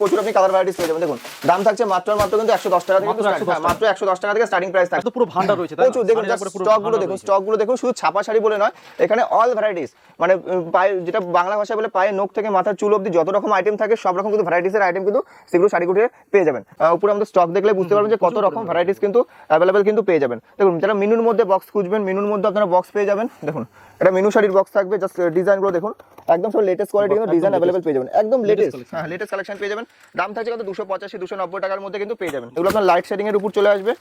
প্রচুর আপনি colour varieties পেয়ে যাবেন। দেখুন দাম থাকছে মাত্র মাত্র কিন্তু একশো দশ টাকা থেকে মাত্র কিন্তু 110 start- হ্যাঁ, একশো দশ টাকা থেকে স্টার্টিং প্রাইস থাকে পুরো ভান্ডার রয়েছে প্রচুর। দেখুন শাড়ির স্টকগুলো দেখুন রয়েছে। স্টকগুলো দেখুন শুধু ছাপা শাড়ি বলে নয় এখানে অল ভ্যারাইটিস মানে পায়ে যেটা বাংলা ভাষায় বলে পায়ে নখ থেকে মাথার চুল অব্দি যত রকম আইটেম থাকে সব রকম কিন্তু ভ্যারাইটিসের আইটেম কিন্তু সেগুলো শাড়ি কুটিরে পেয়ে যাবেন। উপরে আমাদের স্টক দেখলে বুঝতে পারবেন যে কত রকম ভ্যারাইটিস কিন্তু অ্যাভেলেবেল কিন্তু পেয়ে যাবেন। দেখুন যারা মিনুর মধ্যে বক্স খুঁজবেন মিনুর মধ্যে আপনারা বক্স পেয়ে যাবেন। দেখুন এটা মিনু শাড়ির বক্স থাকবে জাস্ট ডিজাইনগুলো দেখুন। একদম সব লেটেস্ট কোয়ালিটি কিন্তু ডিজাইন। অ্যাভেলেবেল পেয়ে যাবেন। একদম লেটেস্ট হ্যাঁ লেটেস্ট কালেকশন পেয়ে যাবেন। দাম থাকছে কত? দুশো পঁচাশি দুশো নব্বই টাকার মধ্যে কিন্তু পেয়ে যাবেন। এগুলো আপনার লাইট শেডিং এর উপর চলে আসবে।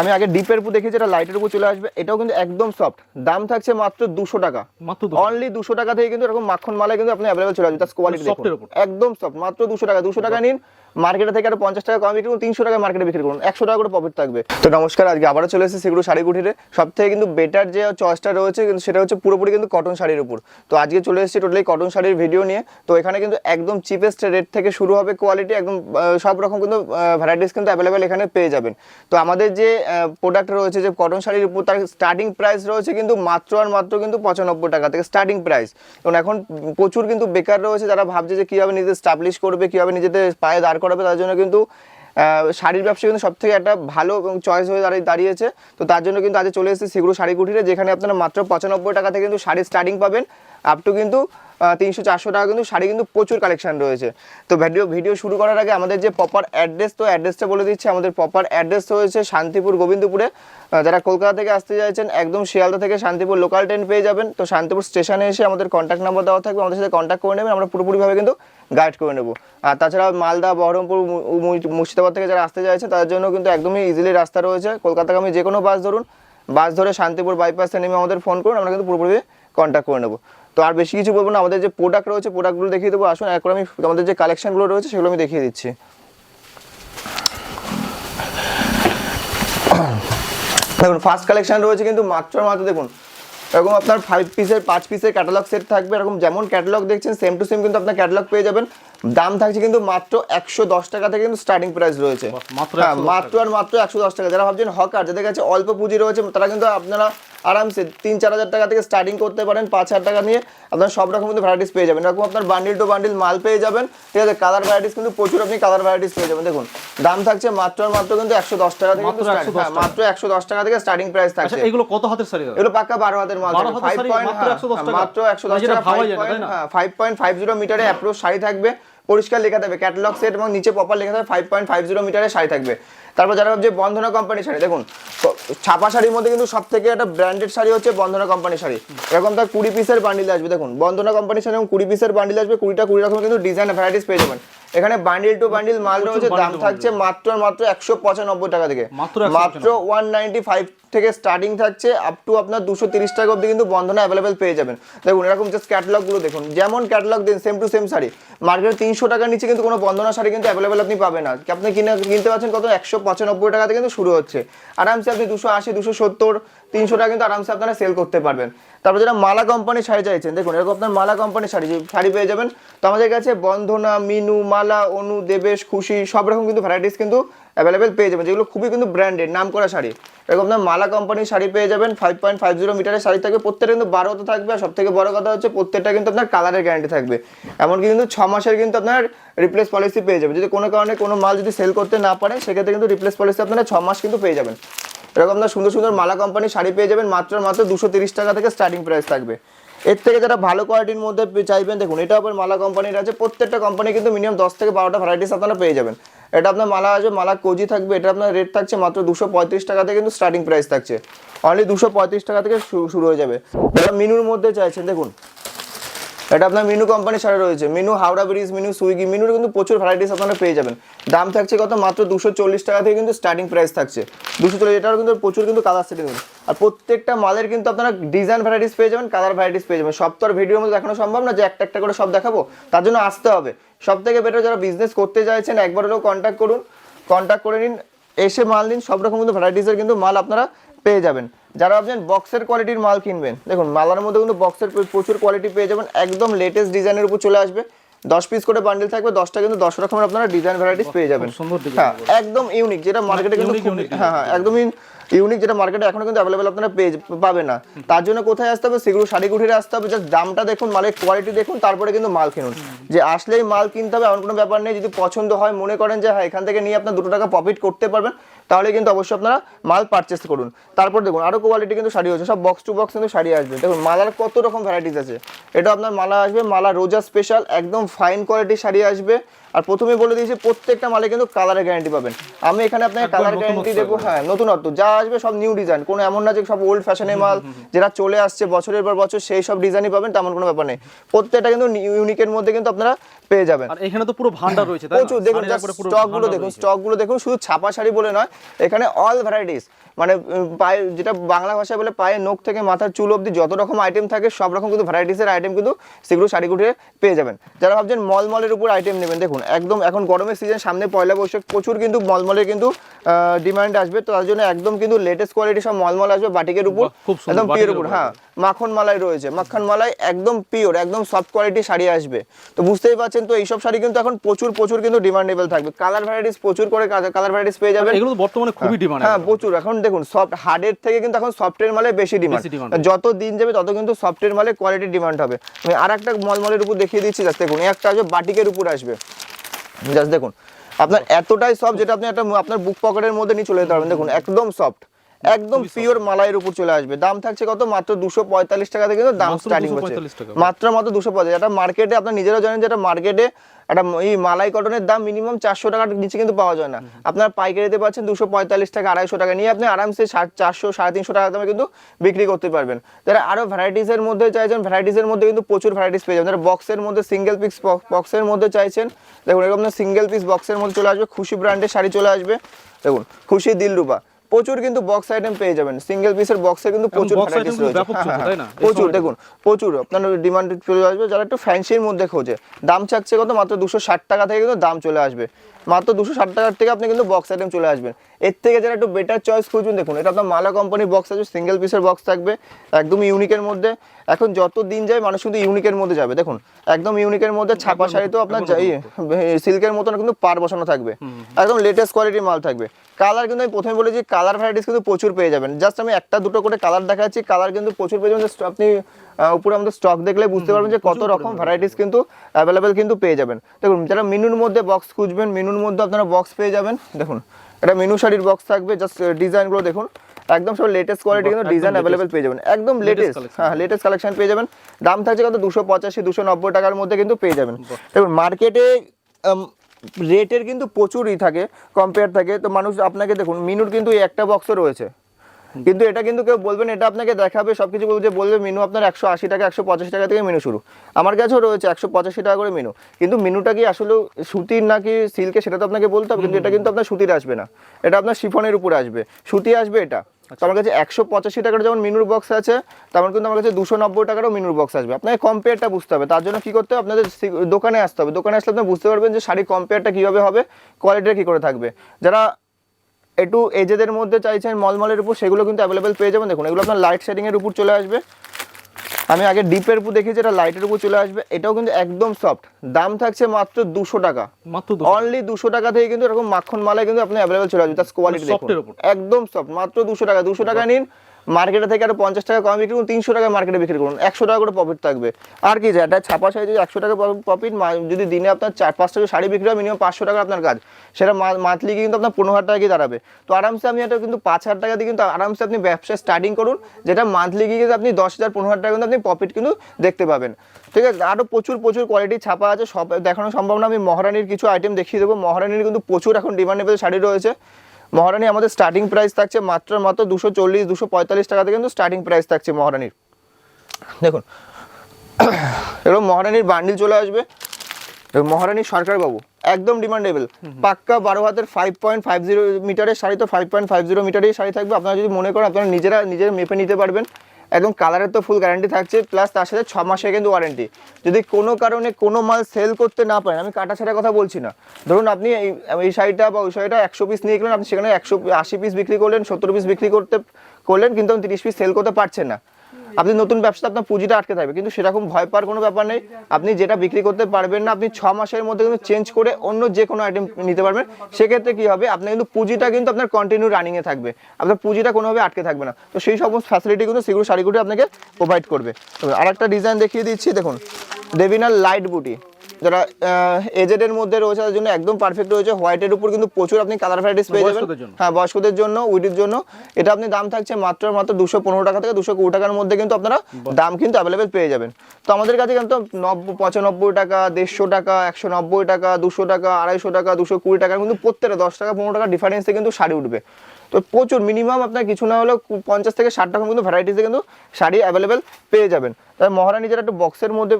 আমি আগে ডিপের উপর দেখেছি এটা লাইটের উপর চলে আসবে। এটাও কিন্তু একদম সফট দাম থাকছে মাত্র দুশো টাকা। মাত্র অনলি দুশো টাকা থেকে কিন্তু এরকম মাখন মালা কিন্তু আপনি অ্যাভেলেবল চলে আসবে। তার কোয়ালিটি। একদম সফট মাত্র দুশো টাকা। দুশো টাকা নিন। মার্কেটে থেকে আরও পঞ্চাশ টাকা কম বিক্রি করুন, তিনশো টাকা মার্কেটে বিক্রি করুন, একশো টাকা করে প্রফিট থাকবে। তো নমস্কার, আজকে আবারও চলে এসেছি সেগুলো শাড়ি কুঠিরে সব থেকে কিন্তু বেটার যে চয়েসটা রয়েছে কিন্তু সেটা হচ্ছে পুরোপুরি কিন্তু কটন শাড়ির উপর। তো আজকে চলে এসেছি টোটালি কটন শাড়ির ভিডিও নিয়ে। তো এখানে কিন্তু একদম চিপেস্ট রেট থেকে শুরু হবে কোয়ালিটি একদম সব রকম কিন্তু ভ্যারাইটিস কিন্তু অ্যাভেলেবেল এখানে পেয়ে যাবেন। তো আমাদের যে প্রোডাক্ট রয়েছে যে কটন শাড়ির উপর, তার স্টার্টিং প্রাইস রয়েছে কিন্তু মাত্র আর মাত্র কিন্তু পঁচানব্বই টাকা থেকে স্টার্টিং প্রাইস এবং এখন প্রচুর কিন্তু বেকার রয়েছে, যারা ভাবছে যে কীভাবে নিজেদের স্টাবলিশ করবে, কীভাবে নিজেদের পায়ে দাঁড় করাবে তার জন্য কিন্তু শাড়ির ব্যবসা কিন্তু সব থেকে একটা ভালো এবং চয়েস হয়ে দাঁড়িয়ে, দাঁড়িয়েছে। তো তার জন্য কিন্তু আজ চলে এসেছে সেগুলো শাড়ি কুটিরে, যেখানে আপনারা মাত্র পঁচানব্বই টাকা থেকে কিন্তু শাড়ি স্টার্টিং পাবেন। আপ টু কিন্তু তিনশো চারশো টাকা কিন্তু শাড়ি কিন্তু প্রচুর কালেকশন রয়েছে। তো ভিডিও ভিডিও শুরু করার আগে আমাদের যে প্রপার অ্যাড্রেস তো অ্যাড্রেসটা বলে দিচ্ছি। আমাদের প্রপার অ্যাড্রেস হয়েছে শান্তিপুর গোবিন্দপুরে। যারা কলকাতা থেকে আসতে চাইছেন, একদম শিয়ালদা থেকে শান্তিপুর লোকাল ট্রেন পেয়ে যাবেন। তো শান্তিপুর স্টেশনে এসে আমাদের কন্ট্যাক্ট নাম্বার দেওয়া থাকবে। আমাদের সাথে কন্ট্যাক্ট করে নেবেন। আমরা পুরোপুরিভাবে কিন্তু গাইড করে নেব। আর তাছাড়া মালদা, বহরমপুর মুর্শিদাবাদ থেকে যারা আসতে চাইছে তাদের জন্য কিন্তু একদমই ইজিলি রাস্তা রয়েছে। কলকাতাগামী যে কোনো বাস ধরুন, বাস ধরে শান্তিপুর বাইপাসে নেমে আমাদের ফোন করুন, আমরা কিন্তু পুরোপুরি কন্ট্যাক্ট করে নেব। তো আর বেশি কিছু বলব না, আমাদের যে প্রোডাক্ট রয়েছে প্রোডাক্টগুলো দেখিয়ে দেবো। আসুন, একবার আমি আমাদের যে কালেকশানগুলো রয়েছে, সেগুলো আমি দেখিয়ে দিচ্ছি। দেখুন ফার্স্ট কালেকশান রয়েছে কিন্তু মাত্র মাত্র দেখুন এরকম আপনার ফাইভ পিসের পাঁচ পিসের ক্যাটালগ সেট থাকবে। এরকম যেমন ক্যাটালগ দেখছেন সেম টু সেম কিন্তু আপনার ক্যাটালগ পেয়ে যাবেন। দাম থাকছে কিন্তু মাত্র একশো দশ টাকা থেকে কিন্তু স্টার্টিং প্রাইস রয়েছে। মাত্র হ্যাঁ 110 মাত্র আর মাত্র একশো দশ টাকা। যারা ভাবছেন হকার যাদের কাছে অল্প পুঁজি রয়েছে তারা কিন্তু আপনারা আরামসে তিন চার হাজার টাকা থেকে স্টার্টিং করতে পারেন পাঁচ হাজার টাকা নিয়ে আপনার সব রকম কিন্তু ভ্যারাইটিস পেয়ে যাবেন। এরকম আপনার বান্ডিল টু বান্ডিল মাল পেয়ে যাবেন। ঠিক আছে কালার ভ্যারাইটিস কিন্তু প্রচুর আপনি কালার ভ্যারাইটিস পেয়ে যাবেন। দেখুন দাম থাকছে মাত্র আর মাত্র কিন্তু একশো দশ টাকা থেকে মাত্র কিন্তু start- 110 হ্যাঁ, মাত্র একশো দশ টাকা থেকে স্টার্টিং প্রাইস আচ্ছা থাকছে। এগুলো কত হাতের শাড়ি এগুলো পাক্কা বারো হাতের মাল ফাইভ পয়েন্ট মাত্র 110 টাকা? মাত্র একশো দশ মানে টাকা ফাইভ পয়েন্ট হ্যাঁ ফাইভ পয়েন্ট ফাইভ জিরো মিটারে অ্যাপ্রোচ শাড়ি থাকবে। পরিষ্কার লেখা থাকবে ক্যাটালগ সেট এবং নিচে প্রপার লেখা থাকবে ফাইভ পয়েন্ট ফাইভ জিরো মিটারের শাড়ি থাকবে। তারপর যারা ভাবছে বন্ধনা কোম্পানি শাড়ি, দেখুন ছাপা শাড়ির মধ্যে কিন্তু সব থেকে একটা ব্র্যান্ডেড শাড়ি হচ্ছে বন্ধনা কোম্পানি শাড়ি। এরকম তার কুড়ি পিসের বান্ডিল আসবে, দেখুন, বন্ধনা কোম্পানি শাড়ি এবং কুড়ি পিসের বান্ডিল আসবে, কুড়িটা কুড়ি রকম কিন্তু ডিজাইন ভ্যারাইটিস পেয়ে যাবেন। এখানে বান্ডিল টু বান্ডিল মাল রয়েছে দাম থাকছে মাত্র মাত্র একশো পঁচানব্বই টাকা থেকে। মাত্র ওয়ান নাইনটি ফাইভ থেকে স্টার্টিং থাকছে আপ টু আপনার দুশো তিরিশ টাকা অবধি কিন্তু বন্ধনা অ্যাভেলেবেল পেয়ে যাবেন। দেখুন এরকম জাস্ট ক্যাটালগুলো দেখুন। যেমন ক্যাটালগ দিন সেম টু সেম শাড়ি। মার্কেটে তিনশো টাকার নিচে কিন্তু কোনো বন্ধনা শাড়ি কিন্তু অ্যাভেলেবেল আপনি পাবেন না। আপনি কিনে কিনতে পারছেন কত? একশো পঁচানব্বই টাকা থেকে কিন্তু শুরু হচ্ছে। আরামসে আপনি দুশো আশি দুশো সত্তর তিনশো টাকা কিন্তু আরামসে আপনারা সেল করতে পারবেন। তারপর যারা মালা কোম্পানির শাড়ি চাইছেন, দেখুন, এরকম আপনার মালা কোম্পানির শাড়ি শাড়ি পেয়ে যাবেন। তো আমাদের কাছে বন্ধনা মিনু, মালা, অনু, দেবেশ, খুশি, সব রকম কিন্তু ভ্যারাইটিস কিন্তু অ্যাভেলেবেল পেয়ে যাবেন, যেগুলো খুবই কিন্তু ব্র্যান্ডেড নাম করা শাড়ি। এরকম আপনার মালা কোম্পানির শাড়ি পেয়ে যাবেন ফাইভ পয়েন্ট ফাইভ জিরো মিটারের শাড়ি থাকবে, প্রত্যেকটা কিন্তু বারো হাতে থাকবে, আর সব থেকে বড় কথা হচ্ছে প্রত্যেকটা কিন্তু আপনার কালারের গ্যারান্টি থাকবে। এমনকি কিন্তু ছ মাসের কিন্তু আপনার রিপ্লেস পলিসি পেয়ে যাবেন। যদি কোনো কারণে কোনো মাল যদি সেল করতে না পারে সেক্ষেত্রে কিন্তু রিপ্লেস পলিসি আপনারা ছ মাস কিন্তু পেয়ে যাবেন। এরকম আপনার সুন্দর সুন্দর মালা কোম্পানির শাড়ি পেয়ে যাবেন, মাত্র মাত্র দুশো তিরিশ টাকা থেকে স্টার্টিং প্রাইস থাকবে। এর থেকে যারা ভালো কোয়ালিটির মধ্যে চাইবেন, দেখুন এটা আবার মালা কোম্পানির আছে, প্রত্যেকটা কোম্পানি কিন্তু মিনিমাম দশ থেকে বারোটা ভ্যারাইটিস আপনারা পেয়ে যাবেন। এটা আপনার মালা আসবে, মালা কোজি থাকবে, এটা আপনার রেট থাকছে মাত্র দুশো পঁয়ত্রিশ টাকা থেকে কিন্তু স্টার্টিং প্রাইস থাকছে। অনলি দুশো পঁয়ত্রিশ টাকা থেকে শুরু হয়ে যাবে। যারা মিনুর মধ্যে চাইছেন, দেখুন এটা আপনার মিনু কোম্পানির শাড়ি রয়েছে। মিনু, হাওড়া ব্রিজ, মিনু, সুইগি, মিনুর কিন্তু প্রচুর ভ্যারাইটিস আপনারা পেয়ে যাবেন। দাম থাকছে কত? মাত্র দুশো চল্লিশ টাকা থেকে কিন্তু স্টার্টিং প্রাইস থাকছে। দুশো চল্লিশ, এটারও কিন্তু প্রচুর কিন্তু কালার সেটিং আর প্রত্যেকটা মালের কিন্তু আপনারা ডিজাইন ভ্যারাইটিস পেয়ে যাবেন কালার ভ্যারাইটিস পেয়ে যাবেন। সব তো আর ভিডিওর মধ্যে দেখানো সম্ভব না যে একটা একটা করে সব দেখাবো। তার জন্য আসতে হবে। সব থেকে বেটার যারা বিজনেস করতে চাইছেন, একবার হলেও কন্ট্যাক্ট করুন। কন্ট্যাক্ট করে নিন, এসে মাল নিন, সব রকম কিন্তু ভ্যারাইটিসের কিন্তু মাল আপনারা পেয়ে যাবেন। যারা ভাবছেন বক্সের কোয়ালিটির মাল কিনবেন দেখুন মালার মধ্যে কিন্তু বক্সের প্রচুর কোয়ালিটি পেয়ে যাবেন একদম লেটেস্ট ডিজাইনের উপর চলে আসবে। দশ পিস করে বান্ডিল থাকবে দশটা কিন্তু দশ রকমের আপনারা ডিজাইন ভ্যারাইটিস পেয়ে যাবেন। হ্যাঁ একদম ইউনিক যেটা মার্কেটে কিন্তু হ্যাঁ হ্যাঁ একদমই ইউনিক যেটা মার্কেটে এখনও কিন্তু অ্যাভেলেবেল আপনারা পেয়ে পাবে না। তার জন্য কোথায় আসতে হবে? সেগুলো শাড়ি কুঠিরে আসতে হবে জাস্ট দামটা দেখুন মালের কোয়ালিটি দেখুন তারপরে কিন্তু মাল কিনুন। যে আসলেই মাল কিনতে হবে এমন কোনো ব্যাপার নেই যদি পছন্দ হয় মনে করেন যে হ্যাঁ এখান থেকে নিয়ে আপনার দুটো টাকা প্রফিট করতে পারবেন। তাহলে কিন্তু অবশ্যই আপনারা মাল পারচেস করুন। তারপর দেখুন আরও কোয়ালিটি কিন্তু শাড়ি হচ্ছে সব বক্স টু বক্স কিন্তু শাড়ি আসবে। দেখুন, মালার কত রকম ভ্যারাইটিস আছে। এটা আপনার মালা আসবে, মালা রোজা স্পেশাল একদম ফাইন কোয়ালিটির শাড়ি আসবে। আর প্রথমে বলে দিয়েছি প্রত্যেকটা মালে কিন্তু কালারের গ্যারান্টি পাবেন। আমি এখানে আপনাকে কালার গ্যারান্টি দেবো। হ্যাঁ নতুনত্ব যা আসবে সব নিউ ডিজাইন কোনো এমন না যে সব ওল্ড ফ্যাশনের মাল যেটা চলে আসছে বছরের পর বছর সেই সব ডিজাইনই পাবেন তেমন কোনো ব্যাপার নেই। প্রত্যেকটা কিন্তু ইউনিকের মধ্যে কিন্তু আপনারা পেয়ে যাবেন। আর এখানে তো পুরো ভান্ডার রয়েছে? প্রচুর। দেখুন শাড়ির একবারে পুরো স্টকগুলো দেখুন রয়েছে। স্টকগুলো দেখুন শুধু ছাপা শাড়ি বলে নয় এখানে অল ভ্যারাইটিস মানে পায়ে যেটা বাংলা ভাষায় বলে পায়ে নখ থেকে মাথার চুল অব্দি যত রকম আইটেম থাকে সব রকম কিন্তু ভ্যারাইটিসের আইটেম কিন্তু সেগুলো শাড়ি কুটিরে পেয়ে যাবেন। যারা ভাবছেন মলমলের উপর আইটেম নেবেন দেখুন একদম এখন গরমের সিজন সামনে পয়লা বৈশাখ প্রচুর কিন্তু মলমলের কিন্তু ডিমান্ড আসবে। তো তার জন্য একদম কিন্তু লেটেস্ট কোয়ালিটি সব মলমল আসবে বাটিকের উপর একদম পিওর উপর উপর হ্যাঁ। মাখন মালাই রয়েছে। মাখন মালাই একদম পিওর একদম সফট কোয়ালিটি শাড়ি আসবে। তো বুঝতেই পারছেন তো এইসব শাড়ি কিন্তু এখন প্রচুর প্রচুর কিন্তু ডিমান্ডেবল থাকবে। কালার ভ্যারাইটিস প্রচুর করে কালার ভ্যারাইটিস পেয়ে যাবেন। এগুলো বর্তমানে খুবই ডিমান্ড হ্যাঁ প্রচুর। এখন দেখুন সফট হার্ডের থেকে কিন্তু এখন সফটওয়্যার মালে বেশি ডিমান্ড যত দিন যাবে তত কিন্তু সফটওয়্যার মালে কোয়ালিটি ডিমান্ড হবে। আমি আর একটা মলমলের উপর দেখিয়ে দিচ্ছি জাস্ট দেখুন একটা আসবে বাটিকের উপর আসবে। জাস্ট দেখুন আপনার এতটাই সফট যেটা আপনি একটা আপনার বুক পকেটের মধ্যে নিয়ে চলে যেতে পারবেন। দেখুন একদম সফট একদম পিওর মালাইয়ের উপর চলে আসবে। দাম থাকছে কত? মাত্র দুশো পঁয়তাল্লিশ টাকা থেকে কিন্তু দাম স্টার্টিং হচ্ছে। মাত্র মাত্র দুশো পঁয়তাল্লিশ। এটা মার্কেটে আপনার নিজেরাও জানেন যে এটা মার্কেটে একটা এই মালাই কটনের দাম মিনিমাম চারশো টাকার নিচে কিন্তু পাওয়া যায় না। আপনার পাইকারিতে পাচ্ছেন দুশো পঁয়তাল্লিশ টাকা আড়াইশো টাকা। নিয়ে আপনি আরামসে চারশো সাড়ে তিনশো টাকা দামে কিন্তু বিক্রি করতে পারবেন। যারা আরও ভ্যারাইটিসের মধ্যে চাইছেন ভ্যারাইটিসের মধ্যে কিন্তু প্রচুর ভ্যারাইটিস পেয়ে যাবেন। যারা বক্সের মধ্যে সিঙ্গেল পিস বক্সের মধ্যে চাইছেন দেখুন এরকম সিঙ্গেল পিস বক্সের মধ্যে চলে আসবে। খুশি ব্র্যান্ডের শাড়ি চলে আসবে। দেখুন খুশি দিলরুবা। প্রচুর কিন্তু বক্স আইটেম পেয়ে যাবেন। সিঙ্গেল পিসের বক্সে কিন্তু প্রচুর ভ্যারাইটিস রয়েছে। হ্যাঁ, হ্যাঁ, প্রচুর দেখুন প্রচুর। আপনার ডিমান্ড চলে আসবে যারা একটু ফ্যান্সির মধ্যে খোঁজে দাম চাচ্ছে কত? মাত্র দুশো ষাট টাকা থেকে কিন্তু দাম চলে আসবে। মাত্র দুশো ষাট টাকার থেকে আপনি কিন্তু বক্স আইটেম চলে আসবেন। এর থেকে যারা একটু বেটার চয়েস খুঁজবেন দেখুন এটা আপনার মালা কোম্পানির বক্স আছে সিঙ্গেল পিসের বক্স থাকবে একদম ইউনিকের মধ্যে। এখন যত দিন যায় মানুষ কিন্তু ইউনিকের মধ্যে যাবে। দেখুন একদম ইউনিকের মধ্যে ছাপা শাড়ি তো আপনার যাই সিল্কের মতন কিন্তু পার বসানো থাকবে। একদম লেটেস্ট কোয়ালিটির মাল থাকবে। কালার কিন্তু আমি প্রথমে বলেছি কালার ভ্যারাইটিস কিন্তু প্রচুর পেয়ে যাবেন। জাস্ট আমি একটা দুটো করে কালার দেখাচ্ছি কালার কিন্তু প্রচুর পেয়ে যাবেন। আপনি উপরে আমাদের স্টক দেখলে বুঝতে পারবেন যে কত রকম ভ্যারাইটিস কিন্তু অ্যাভেলেবেল কিন্তু পেয়ে যাবেন। দেখুন যারা মেনুর মধ্যে বক্স খুঁজবেন মেনুর মধ্যে আপনারা বক্স পেয়ে যাবেন। দেখুন এটা মেনু শাড়ির বক্স থাকবে জাস্ট ডিজাইনগুলো দেখুন। একদম সব লেটেস্ট কোয়ালিটি কিন্তু ডিজাইন অ্যাভেলেবেল পেয়ে যাবেন। একদম লেটেস্ট। হ্যাঁ লেটেস্ট কালেকশন পেয়ে যাবেন। দাম থাকছে কত? দুশো পঁচাশি দুশো নব্বই টাকার মধ্যে কিন্তু পেয়ে যাবেন। দেখুন মার্কেটে রেটের কিন্তু প্রচুরই থাকে কম্পেয়ার থাকে। তো মানুষ আপনাকে দেখুন মিনুর কিন্তু এই একটা বক্সও রয়েছে। কিন্তু এটা কিন্তু কেউ বলবেন এটা আপনাকে দেখাবে, সবকিছু বলবে বলবে, মেনু আপনার একশো আশি টাকা, একশো পঁচাশি টাকা থেকে মেনু শুরু। আমার কাছেও রয়েছে একশো পঁচাশি টাকা করে মেনু। কিন্তু মেনুটা কি আসলে সুতির নাকি সিল্কে সেটা তো আপনাকে বলতে হবে, কিন্তু এটা কিন্তু আপনার সুতির আসবে না। এটা আপনার শিফনের উপরে আসবে। সুতি আসবে এটা। আমার কাছে একশো পঁচাশি টাকার যেমন মিনুর বক্স আছে, তেমন কিন্তু আমার কাছে দুশো নব্বই টাকারও মিনুর বক্স আসবে। আপনাকে কম্পেয়ারটা বুঝতে হবে। তার জন্য কি করতে হবে? আপনাদের দোকানে আসতে হবে। দোকানে আসলে আপনি বুঝতে পারবেন যে শাড়ি কম্পেয়ারটা কীভাবে হবে কোয়ালিটিটা কী করে থাকবে। যারা একটু এজেদের মধ্যে চাইছেন মলমলের উপর সেগুলো কিন্তু অ্যাভেলেবেল পেয়ে যাবেন। দেখুন এগুলো আপনার লাইট শেডিং এর উপর চলে আসবে। আমি আগে ডিপের উপর দেখেছি এটা লাইটের উপর চলে আসবে। এটাও কিন্তু একদম সফট দাম থাকছে মাত্র দুশো টাকা। মাত্র অনলি দুশো টাকা থেকে কিন্তু এরকম মাখন মালায় কিন্তু আপনি অ্যাভেলেবেল চলে আসবে। তার কোয়ালিটি উপর। একদম সফট মাত্র দুশো টাকা। দুশো টাকা নিন। মার্কেটে থেকে আরও পঞ্চাশ টাকা কম বিক্রি করুন, তিনশো টাকা মার্কেটে বিক্রি করুন, একশো টাকা করে প্রফিট থাকবে। আর কি যেটা ছাপা শাড়ি একশো টাকা প্রফিট যদি দিনে আপনার চার পাঁচ টাকা শাড়ি বিক্রি হয় মিনিমাম পাঁচশো টাকা আপনার কাজ। সেটা মান্থলি কিন্তু আপনার পনেরো হাজার টাকা দাঁড়াবে। তো আরামসে আপনি এটা কিন্তু পাঁচ হাজার টাকা দিয়ে কিন্তু আরামসে আপনি ব্যবসা স্টার্টিং করুন, যেটা মান্থলি কিন্তু আপনি দশ হাজার, পনেরো হাজার টাকা কিন্তু আপনি প্রফিট কিন্তু দেখতে পাবেন। ঠিক আছে আরও প্রচুর প্রচুর কোয়ালিটি ছাপা আছে, সব দেখানো সম্ভব না, আমি মহারানির কিছু আইটেম দেখিয়ে দেবো। মহারানির কিন্তু প্রচুর এখন ডিমান্ডেবল শাড়ি রয়েছে। মহারানি আমাদের স্টার্টিং প্রাইস থাকছে মাত্র মাত্র দুশো চল্লিশ দুশো পঁয়তাল্লিশ টাকাতে কিন্তু স্টার্টিং প্রাইস থাকছে মহারানির। দেখুন এরকম মহারানির বান্ডিল চলে আসবে। এবং মহারানী সরকার বাবু একদম ডিমান্ডেবল পাক্কা বারো হাতের ফাইভ পয়েন্ট ফাইভ জিরো মিটারের শাড়ি তো ফাইভ পয়েন্ট ফাইভ জিরো মিটারেই শাড়ি থাকবে। আপনারা যদি মনে করেন আপনারা নিজেরা নিজের মেপে নিতে পারবেন। একদম কালারের তো ফুল গ্যারান্টি থাকছে প্লাস তার সাথে ছ মাসের কিন্তু ওয়ারেন্টি যদি কোনো কারণে কোনো মাল সেল করতে না পারেন, আমি কাটা ছাড়া কথা বলছি না। ধরুন আপনি এই শাড়িটা বা ওই শাড়িটা একশো পিস নিয়ে গেলেন আপনি সেখানে একশো, আশি পিস বিক্রি করলেন, সত্তর পিস বিক্রি করতে, করলেন, কিন্তু আপনি তিরিশ পিস সেল করতে পারছেন না। আপনি নতুন ব্যবসাতে আপনার পুঁজিটা আটকে থাকবে কিন্তু সেরকম ভয় পাওয়ার কোনো ব্যাপার নেই। আপনি যেটা বিক্রি করতে পারবেন না, আপনি ছ মাসের মধ্যে কিন্তু চেঞ্জ করে অন্য যে কোনো আইটেম নিতে পারবেন। সেক্ষেত্রে কি হবে? আপনার কিন্তু পুঁজিটা কিন্তু আপনার কন্টিনিউ রানিংয়ে থাকবে। আপনার পুঁজিটা কোনোভাবে আটকে থাকবে না। তো সেই সমস্ত ফ্যাসিলিটি কিন্তু সেগুলো শাড়িগুটি আপনাকে প্রোভাইড করবে। আর একটা ডিজাইন দেখিয়ে দিচ্ছি, দেখুন। দেবিনার লাইট বুটি যারা এজেডের মধ্যে রয়েছে তাদের জন্য একদম পারফেক্ট রয়েছে। হোয়াইটের উপর কিন্তু প্রচুর আপনি কালার ভ্যারাইটিস পেয়ে যাবেন। হ্যাঁ বয়স্কদের জন্য উইডির জন্য। এটা আপনি দাম থাকছে মাত্র মাত্র দুশো পনেরো টাকা থেকে দুশো কুড়ি টাকার মধ্যে কিন্তু আপনারা দাম কিন্তু অ্যাভেলেবেল পেয়ে যাবেন। তো আমাদের কাছে কিন্তু নব্বই পঁচানব্বই টাকা দেড়শো টাকা একশো নব্বই টাকা দুশো টাকা আড়াইশো টাকা দুশো কুড়ি টাকা কিন্তু প্রত্যেকটা দশ টাকা পনেরো টাকা ডিফারেন্সে কিন্তু শাড়ি উঠবে। তো প্রচুর মিনিমাম আপনার কিছু না হলেও পঞ্চাশ থেকে ষাট টাকা কিন্তু ভ্যারাইটিসে কিন্তু শাড়ি অ্যাভেলেবেল পেয়ে যাবেন। তাই মহারানী যারা একটু বক্সের মধ্যে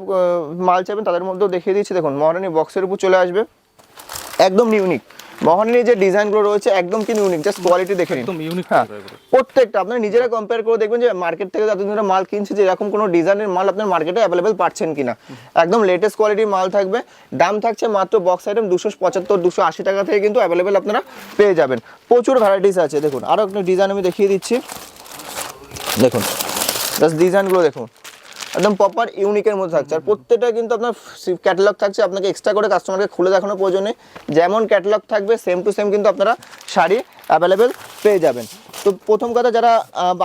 মাল চাইবেন তাদের মধ্যেও দেখিয়ে দিচ্ছি। দেখুন, মহারানী বক্সের উপর চলে আসবে। একদম ইউনিক মহারানীর যে ডিজাইনগুলো রয়েছে একদম কিন্তু ইউনিক জাস্ট কোয়ালিটি দেখে নিন। একদম ইউনিক হ্যাঁ প্রত্যেকটা আপনারা নিজেরা কম্পেয়ার করে দেখবেন যে মার্কেট থেকে যতদিন ধরে মাল কিনছে যে এরকম কোনো ডিজাইনের মাল আপনার মার্কেটে অ্যাভেলেবেল পাচ্ছেন কিনা। একদম লেটেস্ট কোয়ালিটির মাল থাকবে। দাম থাকছে মাত্র বক্স আইটেম দুশো পঁচাত্তর দুশো আশি টাকা থেকে কিন্তু অ্যাভেলেবেল আপনারা পেয়ে যাবেন। প্রচুর ভ্যারাইটিস আছে দেখুন। আরও একটা ডিজাইন আমি দেখিয়ে দিচ্ছি। দেখুন জাস্ট ডিজাইনগুলো দেখুন। একদম প্রপার ইউনিকের মধ্যে থাকছে। আর প্রত্যেকটা কিন্তু আপনার ক্যাটালগ থাকছে আপনাকে এক্সট্রা করে কাস্টমারকে খুলে দেখানোর প্রয়োজন নেই। যেমন ক্যাটালগ থাকবে সেম টু সেম কিন্তু আপনারা শাড়ি অ্যাভেলেবেল পেয়ে যাবেন। তো প্রথম কথা যারা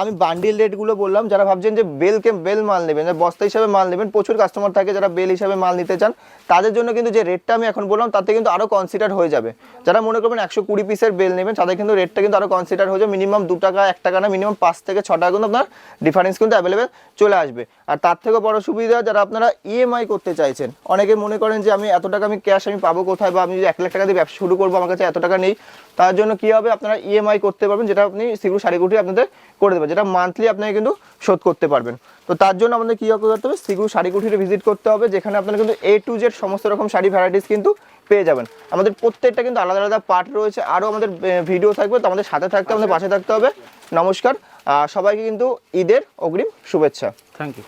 আমি বান্ডিল রেটগুলো বললাম, যারা ভাবছেন যে বেলকে বেল মাল নেবেন বস্তা হিসাবে মাল নেবেন, প্রচুর কাস্টমার থাকে যারা বেল হিসাবে মাল নিতে চান, তাদের জন্য কিন্তু যে রেটটা আমি এখন বললাম, তাতে কিন্তু আরও কনসিডার হয়ে যাবে। যারা মনে করবেন একশো কুড়ি পিসের বেল নেবেন, তাদের কিন্তু রেটটা কিন্তু আরও কনসিডার হয়ে যাবে মিনিমাম দু টাকা, এক টাকা না মিনিমাম পাঁচ থেকে ছ টাকা কিন্তু আপনার ডিফারেন্স কিন্তু অ্যাভেলেবেল চলে আসবে। আর তার থেকেও বড় সুবিধা, যারা আপনারা ইএমআই করতে চাইছেন, অনেকে মনে করেন যে আমি এত টাকা আমি ক্যাশ আমি পাবো কোথায়, বা আমি যদি এক লাখ টাকা দিয়ে ব্যবসা শুরু করব, আমার কাছে এত টাকা নেই তার জন্য কি হবে? আপনারা ইএমআই করতে পারবেন, যেটা আপনি সেগুলো শাড়িগুটি আপনাদের করে দেবেন, যেটা মান্থলি আপনাকে কিন্তু শোধ করতে পারবেন। তো তার জন্য আমাদের কী করতে হবে? সিগুলো শাড়িগুটিতে ভিজিট করতে হবে, যেখানে আপনারা কিন্তু এ টু জেড সমস্ত রকম শাড়ি ভ্যারাইটিস কিন্তু পেয়ে যাবেন। আমাদের প্রত্যেকটা কিন্তু আলাদা আলাদা পার্ট রয়েছে আরও আমাদের ভিডিও থাকবে, তো আমাদের সাথে থাকতে আমাদের পাশে থাকতে হবে। নমস্কার সবাইকে কিন্তু ঈদের অগ্রিম শুভেচ্ছা। Thank you